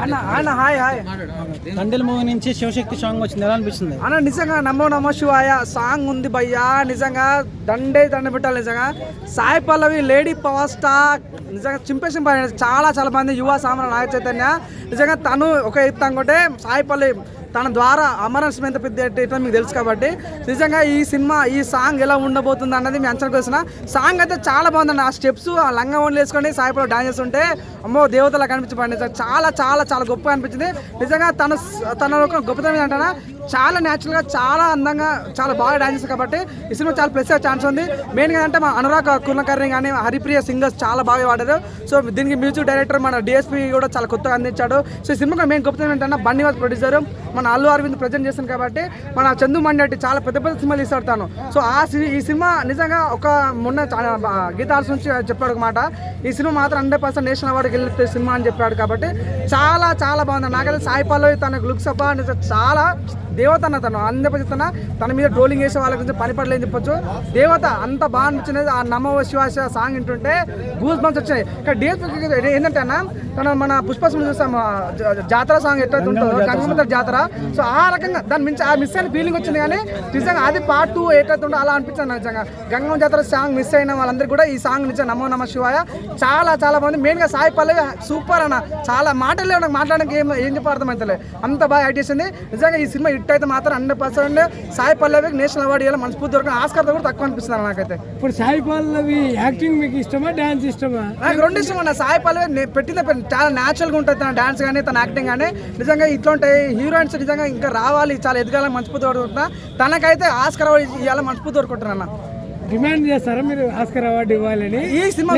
అన్న అన్న hi hi. తండ్రి మూవీ నుంచి శివశక్తి సాంగ్ వచ్చింది. ఎలా అనిపిస్తుంది? అన్న నిజంగా నమో నమో శివాయ సాంగ్ ఉంది భయ్యా. నిజంగా దండే దండ పెట్టాలి నిజంగా. Sai Pallavi lady power star. నిజంగా చింపేసిన చాలా చాలా మంది యువ సామర నాగ చైతన్య. నిజంగా తను ఒక ఎత్తు అనుకుంటే సాయి పల్లవి తన ద్వారా అమరన్స్ ఎంత పెద్ద ఎట్లా మీకు తెలుసు కాబట్టి నిజంగా ఈ సినిమా ఈ సాంగ్ ఎలా ఉండబోతుంది అన్నది మీ అంచనా కోసిన సాంగ్ అయితే చాలా బాగుందండి. ఆ స్టెప్స్ ఆ లంగా ఓన్లు వేసుకొని సాయిపడ డాన్స్ చేస్తుంటే అమ్మో దేవతలా కనిపించబడి నిజంగా చాలా చాలా చాలా గొప్పగా అనిపించింది. నిజంగా తన తన ఒక గొప్పతనం ఏంటన్నా చాలా న్యాచురల్గా చాలా అందంగా చాలా బాగా డాన్స్ చేస్తారు కాబట్టి ఈ సినిమా చాలా ప్లస్ ఛాన్స్ ఉంది. మెయిన్గా అంటే మా అనురాగ్ కుర్ణకర్ణి కానీ హరిప్రియ సింగర్స్ చాలా బాగా వాడారు సో దీనికి మ్యూజిక్ డైరెక్టర్ మన డిఎస్పీ కూడా చాలా కొత్తగా అందించాడు. సో ఈ సినిమాకి మెయిన్ గొప్పతనం ఏంటంటే బన్నీవాస్ ప్రొడ్యూసర్ మన అల్లు అరవింద్ ప్రజెంట్ చేస్తాను కాబట్టి మన చందు మండటి చాలా పెద్ద పెద్ద సినిమాలు తీస్తాడు సో ఆ ఈ సినిమా నిజంగా ఒక మొన్న చాలా గీతాల్స్ నుంచి చెప్పాడు ఒక మాట. ఈ సినిమా మాత్రం హండ్రెడ్ పర్సెంట్ నేషనల్ అవార్డుకి వెళ్ళే సినిమా అని చెప్పాడు కాబట్టి చాలా చాలా బాగుంది. నాకైతే సాయి పల్లవి తన లుక్స్ అబ్బా చాలా దేవత అన్న తను అందరి తన తన మీద ట్రోలింగ్ చేసే వాళ్ళ గురించి పని పడలేదు చెప్పొచ్చు. దేవత అంత బాగా అనిపించినది ఆ నమో శివాశ సాంగ్ వింటుంటే గూస్ బంప్స్ వచ్చాయి ఇక్కడ డేస్ ఏంటంటే అన్న తన మన పుష్పస్మ చూసాం ఆ జ- జాతర సాంగ్ ఎట్లయితే ఉంటుందో గంగమ్మ జాతర సో ఆ రకంగా దాని మించి ఆ మిస్ అయిన ఫీలింగ్ వచ్చింది కానీ నిజంగా అది పార్ట్ టూ ఎట్లయితే ఉందో అలా అనిపించింది నిజంగా. గంగమ్మ జాతర సాంగ్ మిస్ అయిన వాళ్ళందరికీ కూడా ఈ సాంగ్ నిజంగా నమో నమ శివాయ. చాలా చాలా బాగుంది. మెయిన్గా సాయి పల్లవి సూపర్ అన్న. చాలా మాటలు నాకు మాట్లాడడానికి ఏం ఏం చెప్పి అర్థమవుతలే అంత బాగా యాక్ట్ చేసింది. నిజంగా ఈ సినిమా హిట్ అయితే మాత్రం హండ్రెడ్ పర్సెంట్ సాయి పల్లవికి నేషనల్ అవార్డు ఇవ్వాలి మనస్ఫూర్తి దొరికిన ఆస్కార్ కూడా తక్కువ అనిపిస్తుంది నాకైతే. ఇప్పుడు సాయి పల్లవి యాక్టింగ్ మీకు ఇష్టమా డాన్స్ ఇష్టమా? నాకు రెండు ఇష్టం అన్న. సాయి పల్లవి పెట్టిన చాలా న్యాచురల్గా ఉంటుంది తన డ్యాన్స్ కానీ తన యాక్టింగ్ కానీ నిజంగా ఇట్లాంటి హీరోయిన్స్ నిజంగా ఇంకా రావాలి చాలా ఎదగాలని మనస్ఫూర్తి కోరుకుంటున్నా. తనకైతే ఆస్కర్ ఇవ్వాలని మనస్ఫూర్తి కోరుకుంటున్నా డిమాండ్ చేస్తారా? మీరు ఆస్కర్ అవార్డు ఇవ్వాలని? ఈ సినిమా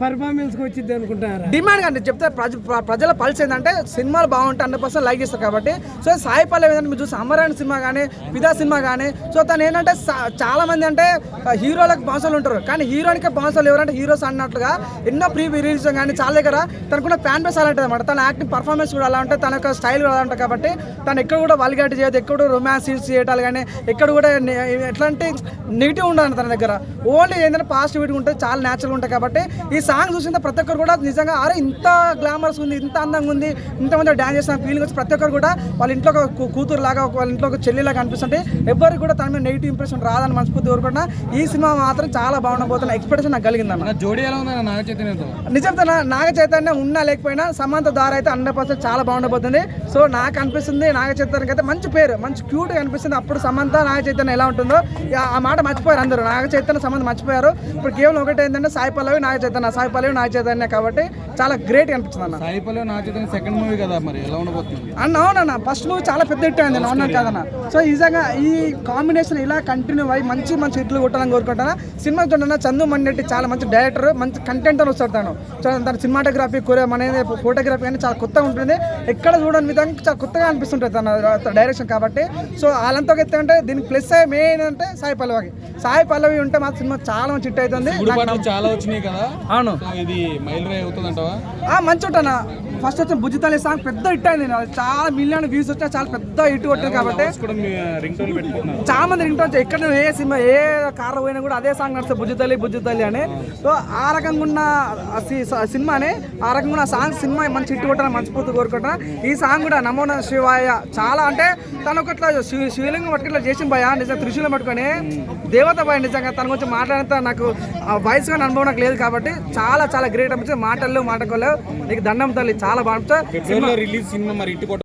పర్ఫార్మెన్స్ వచ్చింది అనుకుంటారా? డిమాండ్ కానీ చెప్తే ప్రజ ప్ర- ప్రజల పల్స్ ఏంటంటే సినిమాలు బాగుంటే హండ్రెడ్ పర్సెంట్ లైక్ చేస్తారు కాబట్టి. సో సాయి పల్లవి ఏంటంటే మీరు చూసి అమరాయణ సినిమా కానీ పిదా సినిమా కానీ సో తను ఏంటంటే చాలా మంది అంటే హీరోలకు బాన్సలు ఉంటారు. కానీ హీరోనికి బాన్సలు ఎవరంటే హీరోస్ అన్నట్లుగా ఎన్నో ప్రీ రిలీజ్ కానీ చాలా దగ్గర తనకున్న ఫ్యాన్ బేస్ అలా ఉంటుంది అనమాట తన యాక్టింగ్ పర్ఫార్మెన్స్ కూడా అలా ఉంటుంది తన యొక్క స్టైల్ కూడా అలా ఉంటుంది కాబట్టి తను ఎక్కడ కూడా వల్గాటి చేయదు ఎక్కడ కూడా రొమాన్స్ సీన్స్ చేయటాలు కానీ ఎక్కడ కూడా ఎట్లాంటి నెగిటివ్ ఉండదు తన దగ్గర. ఓన్లీ ఏంటంటే పాజిటివిటీ ఉంటుంది చాలా న్యాచురల్ ఉంటుంది కాబట్టి ఈ సాంగ్ చూసిన ప్రతి ఒక్కరు కూడా నిజంగా అరే ఇంత గ్లామర్స్ ఉంది ఇంత అందంగా ఉంది ఇంతమంది డ్యాన్స్ చేసిన ఫీలింగ్ వచ్చి ప్రతి ఒక్కరు కూడా వాళ్ళ ఇంట్లో ఒక కూతురు లాగా వాళ్ళ ఇంట్లో ఒక చెల్లిలాగా అనిపిస్తుంటే ఎవరికి కూడా తన మీద నెగిటివ్ ఇంప్రెషన్ రాదని మనస్ఫూర్తి కోరుకుంటున్నా. ఈ సినిమా మాత్రం చాలా బాగుండబోతున్న ఎక్స్పెక్టేషన్ నాకు కలిగిందన్న. జోడీ ఎలా నాగ చైతన్యతో. నిజం తన నాగ చైతన్యం ఉన్నా లేకపోయినా సమంత ద్వారా అయితే హండ్రెడ్ పర్సెంట్ చాలా బాగుండబోతుంది. సో నాకు అనిపిస్తుంది నాగ చైతన్యకి అయితే మంచి పేరు మంచి క్యూట్ అనిపిస్తుంది అప్పుడు సమంత నాగ చైతన్యం ఎలా ఉంటుందో. ఆ మాట మర్చిపోయారు అందరూ. నాగ చైతన్య సమంత మర్చిపోయారు. ఇప్పుడు కేవలం ఒకటి ఏంటంటే సాయి పల్లవి నాగ చైతన్య. సాయి పల్లవి నాగ చైతన్య కాబట్టి చాలా గ్రేట్ అనిపించింది అన్న. సాయి పల్లవి నాగ చైతన్య సెకండ్ మూవీ కదా మరి? ఎలా ఉండబోతుంది? అన్న అవునన్న ఫస్ట్ మూవీ చాలా పెద్ద హిట్ అయింది అవునా కాదన్న. సో నిజంగా ఈ కాంబినేషన్ ఇలా కంటిన్యూ అయ్యి మంచి మంచి హిట్లు కొట్టాలని కోరుకుంటాను సినిమా చూడన్న చందు మన్నెట్టి చాలా మంచి డైరెక్టర్ మంచి కంటెంట్ అని వస్తాడు తను సో తన సినిమాటోగ్రఫీ కొరియా అనేది ఫోటోగ్రఫీ కానీ చాలా కొత్తగా ఉంటుంది. ఎక్కడ చూడని విధంగా చాలా కొత్తగా అనిపిస్తుంటుంది తన డైరెక్షన్ కాబట్టి. సో వాళ్ళంతా ఎత్తే అంటే దీనికి ప్లస్ మెయిన్ అంటే సాయి పల్లవికి సాయి పల్లవి ఉంటే మా సినిమా చాలా మంచి హిట్ అవుతుంది. చాలా వచ్చినాయి కదా? అవును. ఇది మైల్ రే అవుతుంది అంటావా ఆ మంచి ఉంటాను ఫస్ట్ వచ్చిన బుజ్జితల్లి సాంగ్ పెద్ద హిట్ అయింది. చాలా మిలియన్ వ్యూస్ వచ్చినా చాలా పెద్ద హిట్ కొట్టింది కాబట్టి కూడా మీ రింగ్ టోన్ చాలా మంది ఎక్కడ ఏ సినిమా ఏ కార్ పోయినా కూడా అదే సాంగ్ నడుస్తుంది బుజ్జితల్లి బుజ్జితల్లి అని. సో ఆ రకంగా ఉన్న సినిమాని ఆ రకంగా ఉన్న సాంగ్ సినిమా మంచి హిట్ కొట్టాలని మనస్ఫూర్తి కోరుకుంటున్నా. ఈ సాంగ్ కూడా నమో నమః శివాయ చాలా అంటే తను ఒకట్లా శివలింగం పట్టుకు ఇట్లా చేసిన భయ నిజంగా త్రిశూలం పట్టుకొని. దేవత భయ నిజంగా తన గురించి మాట్లాడంత నాకు వయసు కానీ అనుభవం నాకు లేదు కాబట్టి చాలా చాలా గ్రేట్ అనిపించింది. మాటల్లో మాటకోలేవు నీకు దండం తల్లి చాలా బాగుంటుంది రిలీజ్ సినిమా మరి